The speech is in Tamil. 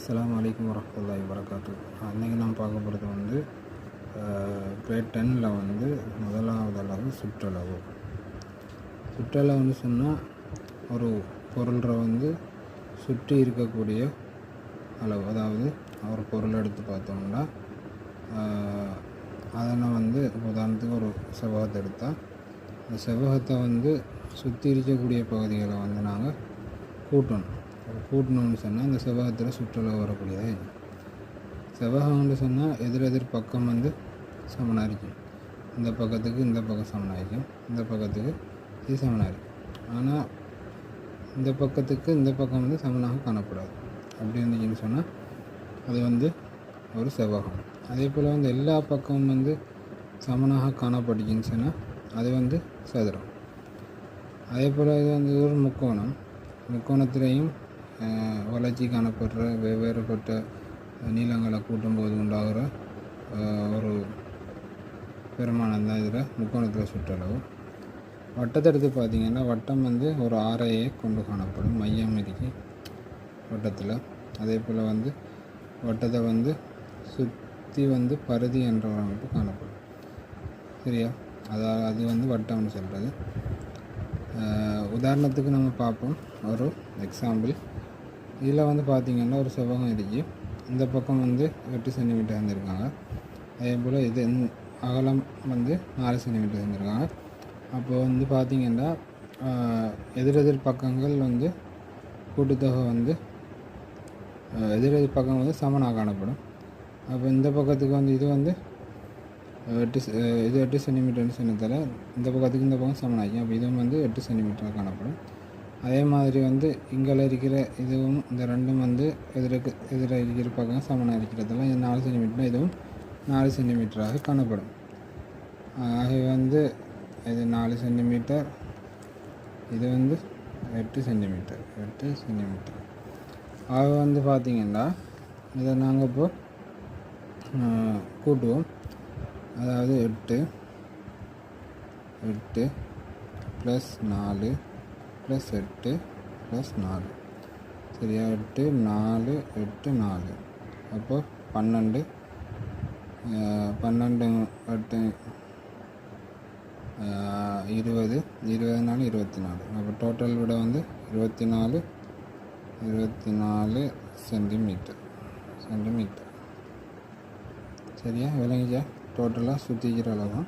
அஸ்லாம் வலைக்கம் வரஹ்மத்துல்லாஹி வரகாத்து அன்றைக்கி நான் பார்க்க போகிறது வந்து கிரேட் டெனில் வந்து முதலாவது அளவு சுற்றளவு. சுற்றளவுன்னு சொன்னால் ஒரு பொருளை வந்து சுற்றி இருக்கக்கூடிய அளவு. அதாவது ஒரு பொருள் எடுத்து பார்த்தோம்னா அதனால் வந்து உதாரணத்துக்கு ஒரு செவ்வகத்தை எடுத்தால் அந்த செவ்வகத்தை வந்து சுற்றி இருக்கக்கூடிய பகுதிகளை வந்து நாங்கள் கூட்டணும். கூட்டணும்னு சொன்னால் அந்த செவ்வகத்தில் சுற்றுலா வரக்கூடியதாக இருக்கும் செவ்வகம்னு சொன்னால் எதிர் எதிர் பக்கம் வந்து சமனாக இருக்கும். இந்த பக்கத்துக்கு இந்த பக்கம் சமனாக இருக்கும். இந்த பக்கத்துக்கு இது சமனாக இருக்கும். ஆனால் இந்த பக்கத்துக்கு இந்த பக்கம் வந்து சமனாக காணப்படாது. அப்படி இருந்துச்சுன்னு சொன்னால் அது வந்து ஒரு செவ்வகம். அதே போல் வந்து எல்லா பக்கமும் வந்து சமனாக காணப்பட்டுச்சுன்னு சொன்னால் அது வந்து சதுரம். அதே போல் இது வந்து ஒரு முக்கோணம். முக்கோணத்திலையும் வளர்ச்சி காணப்படுற வெவ்வேறுபட்ட நீளங்களை கூட்டும்போது உண்டாகிற ஒரு பெருமானம் தான் இதில் முக்கோணத்தில் சுற்றளவு. வட்டத்தை எடுத்து பார்த்திங்கன்னா வட்டம் வந்து ஒரு ஆரையே கொண்டு காணப்படும் மையம் இருக்கு வட்டத்தில். அதே போல் வந்து வட்டத்தை வந்து சுற்றி வந்து பருதி என்ற ஒரு அமைப்பு காணப்படும். சரியா? அதாவது அது வந்து வட்டம்னு சொல்கிறது உதாரணத்துக்கு நம்ம பார்ப்போம். ஒரு எக்ஸாம்பிள் இதில் வந்து பார்த்திங்கன்னா ஒரு செவ்வகம் இருக்குது இந்த பக்கம் வந்து எட்டு சென்டிமீட்டர் இருந்திருக்காங்க. அதே போல் இது அகலம் வந்து நாலு சென்டிமீட்டர் இருந்திருக்காங்க. அப்போது வந்து பார்த்திங்கன்னா எதிரெதிர் பக்கங்கள் வந்து கூட்டுத்தொகை வந்து எதிரெதிர் பக்கம் வந்து சமனாக காணப்படும். அப்போ இந்த பக்கத்துக்கு வந்து இது வந்து எட்டு செ- இது எட்டு சென்டிமீட்டர்னு சொன்னதால் இந்த பக்கத்துக்கு இந்த பக்கம் சமனாகும் அப்போ இதுவும் வந்து எட்டு சென்டிமீட்டராக காணப்படும். அதே மாதிரி வந்து இங்கே இருக்கிற இதுவும் இந்த ரெண்டும் வந்து எதிர்க்கு எதிராக இருக்கிற பக்கம் சமனாக இருக்கிறதெல்லாம் இது நாலு சென்டிமீட்டர் இதுவும் நாலு சென்டிமீட்டராக காணப்படும். ஆகவே வந்து இது நாலு சென்டிமீட்டர் இது வந்து எட்டு சென்டிமீட்டர் எட்டு சென்டிமீட்டர். ஆக வந்து பார்த்திங்கன்னா இதை நாங்கள் இப்போ கூட்டுவோம். அதாவது எட்டு எட்டு ப்ளஸ் நாலு ப்ளஸ் எட்டு ப்ளஸ் நாலு. சரியா? எட்டு நாலு எட்டு நாலு. அப்போ பன்னெண்டு. பன்னெண்டு எட்டு இருபது. இருபது நாலு இருபத்தி நாலு. அப்போ டோட்டல் விட வந்து இருபத்தி நாலு இருபத்தி நாலு சென்டிமீட்டர் சென்டிமீட்டர் சரியா? விளங்கிச்சா? டோட்டலாக சுற்றிக்கிற அளவு